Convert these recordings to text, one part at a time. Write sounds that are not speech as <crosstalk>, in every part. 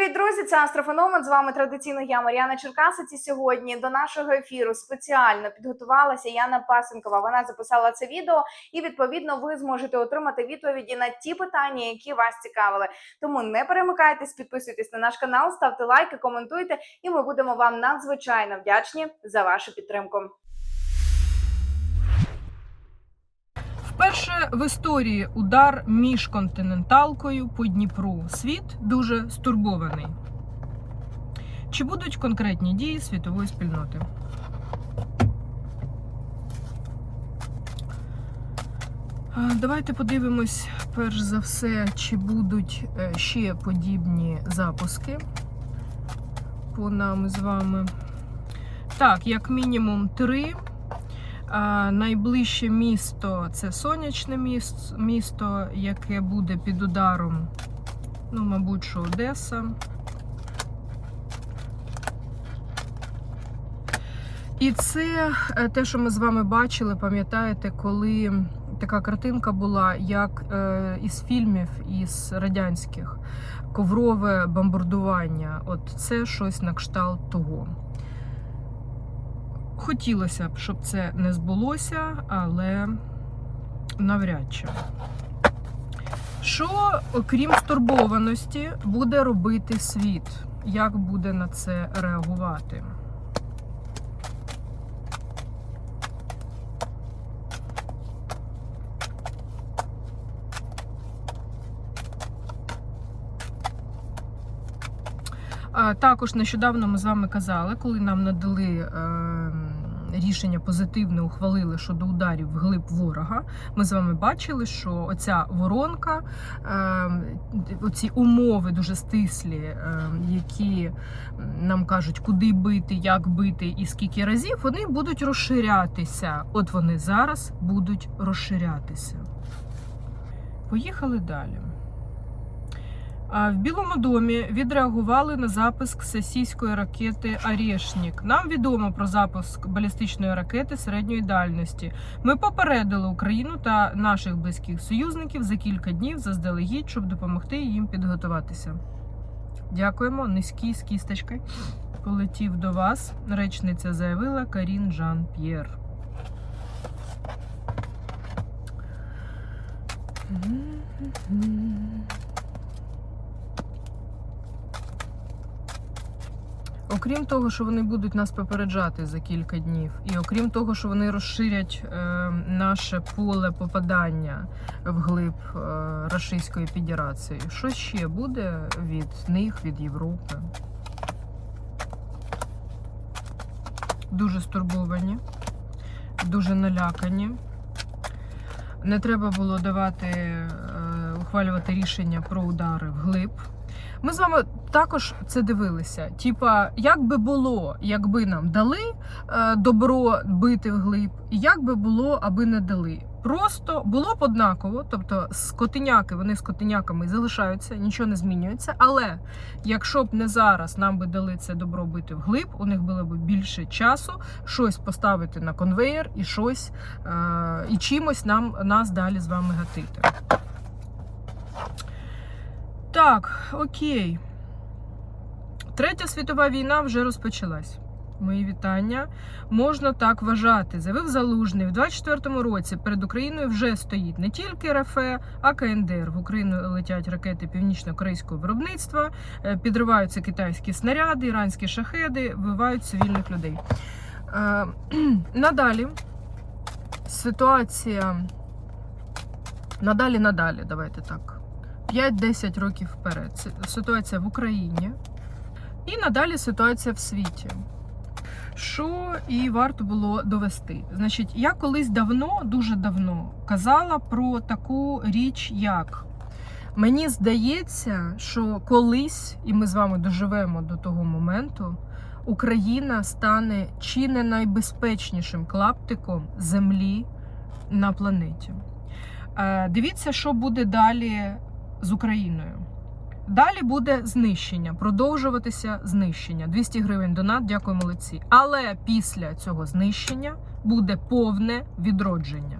Привіт, друзі! Це Астрофеномен. З вами традиційно я Мар'яна Черкасиці. Сьогодні до нашого ефіру спеціально підготувалася Яна Пасенкова. Вона записала це відео, і відповідно ви зможете отримати відповіді на ті питання, які вас цікавили. Тому не перемикайтесь, підписуйтесь на наш канал, ставте лайки, коментуйте, і ми будемо вам надзвичайно вдячні за вашу підтримку. Вперше в історії удар між континенталкою по Дніпру. Світ дуже стурбований. Чи будуть конкретні дії світової спільноти? Давайте подивимось, перш за все, чи будуть е, ще подібні запуски по нам з вами. Так, як мінімум три. Найближче місто це сонячне міс- місто, яке буде під ударом, ну, мабуть, що Одеса. І це е, те, що ми з вами бачили, пам'ятаєте, коли така картинка була, як е, із фільмів із радянських коврове бомбардування. От це щось на кшталт того. Хотілося б, щоб це не збулося, але навряд чи. Що, окрім стурбованості, буде робити світ? Як буде на це реагувати? Також нещодавно ми з вами казали, коли нам надали е, рішення позитивне, ухвалили щодо ударів вглиб ворога. Ми з вами бачили, що оця воронка, е, оці умови дуже стислі, е, які нам кажуть, куди бити, як бити і скільки разів, вони будуть розширятися. От вони зараз будуть розширятися. Поїхали далі. В Білому домі відреагували на запуск російської ракети Арєшнік. Нам відомо про запуск балістичної ракети середньої дальності. Ми попередили Україну та наших близьких союзників за кілька днів заздалегідь, щоб допомогти їм підготуватися. Дякуємо. Низький з кісточкою полетів до вас. Речниця заявила Карін Жан П'єр. Окрім того, що вони будуть нас попереджати за кілька днів, і окрім того, що вони розширять е, наше поле попадання вглиб е, Російської Федерації, що ще буде від них, від Європи? Дуже стурбовані, дуже налякані. Не треба було давати, е, ухвалювати рішення про удари вглиб. Ми з вами також це дивилися. Типа, як би було, якби нам дали е, добро бити вглиб, і як би було, аби не дали. Просто було б однаково, тобто скотиняки, вони скотиняками залишаються, нічого не змінюється. Але якщо б не зараз нам би дали це добро бити вглиб, у них було б більше часу щось поставити на конвейер і щось е, і чимось нам нас далі з вами гатити. Так, окей. Третя світова війна вже розпочалась. Мої вітання. Можна так вважати. Заявив Залужний в 24-му році перед Україною вже стоїть не тільки РФ, а КНДР. В Україну летять ракети північно-корейського виробництва, е, підриваються китайські снаряди, іранські шахеди, вбивають цивільних людей. Е, <clears throat> Надалі ситуація. Надалі, надалі, давайте так. 5-10 років вперед. Ситуація в Україні і надалі ситуація в світі. Що і варто було довести. Значить, я колись давно, дуже давно казала про таку річ, як мені здається, що колись, і ми з вами доживемо до того моменту, Україна стане чи не найбезпечнішим клаптиком землі на планеті. Е, Дивіться, що буде далі з Україною. Далі буде знищення, продовжуватися знищення. 200 гривень донат, дякую, молодці. Але після цього знищення буде повне відродження.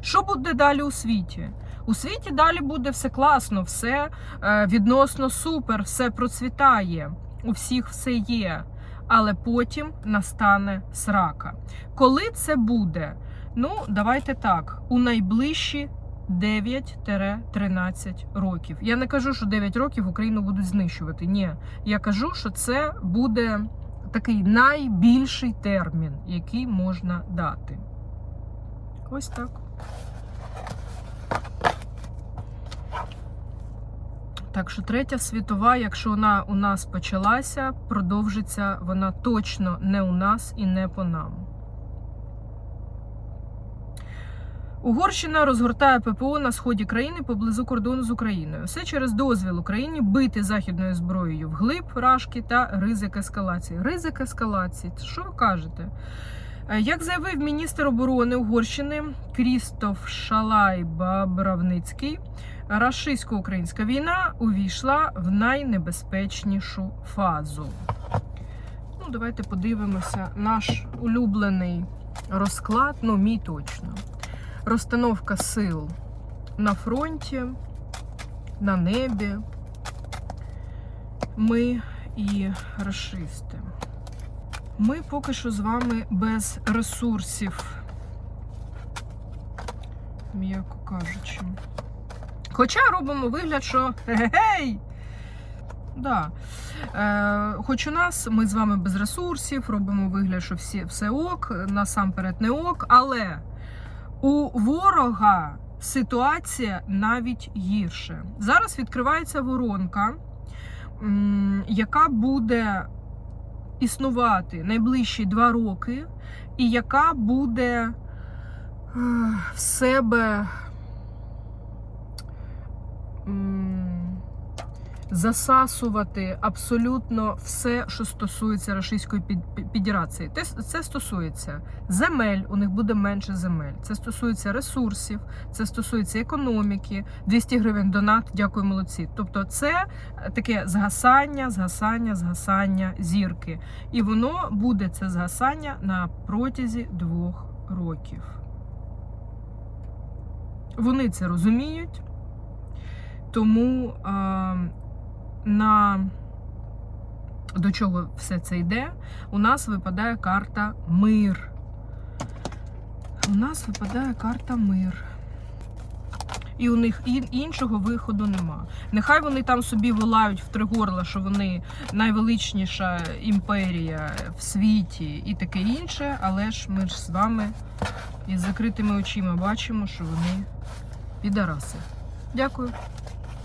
Що буде далі у світі? У світі далі буде все класно, все е, відносно супер, все процвітає, у всіх все є. Але потім настане срака. Коли це буде? Ну, давайте так, у найближчі 9-13 років. Я не кажу, що 9 років Україну будуть знищувати. Ні, я кажу, що це буде такий найбільший термін, який можна дати. Ось так. Так що третя світова, якщо вона у нас почалася, продовжиться вона точно не у нас і не по нам. Угорщина розгортає ППО на сході країни поблизу кордону з Україною. Все через дозвіл Україні бити західною зброєю вглиб рашки та ризик ескалації. Ризик ескалації. Що ви кажете? Е, Як заявив міністр оборони Угорщини Крістоф Шалай Бабравницький, рашистсько-українська війна увійшла в найнебезпечнішу фазу. Ну, давайте подивимося наш улюблений розклад, ну, мій точно. Розстановка сил на фронті, на небі. Ми і расисти. Ми поки що з вами без ресурсів, м'яко кажучи. Хоча робимо вигляд, що гей! Да. Е, хоч у нас ми з вами без ресурсів, робимо вигляд, що всі, все ок, насамперед не ок, але у ворога ситуація навіть гірше. Зараз відкривається воронка, яка буде існувати найближчі два роки, і яка буде е, в себе засасувати абсолютно все, що стосується Російської Федерації. Це стосується земель, у них буде менше земель. Це стосується ресурсів, це стосується економіки. 200 гривень донат, дякую, молодці. Тобто, це таке згасання, згасання, згасання зірки. І воно буде це згасання на протязі двох років. Вони це розуміють, тому а, на до чого все це йде, у нас випадає карта мир. У нас випадає карта мир. І у них іншого виходу нема. Нехай вони там собі волають в три горла, що вони найвеличніша імперія в світі і таке інше, але ж ми ж з вами із закритими очима бачимо, що вони підараси. Дякую.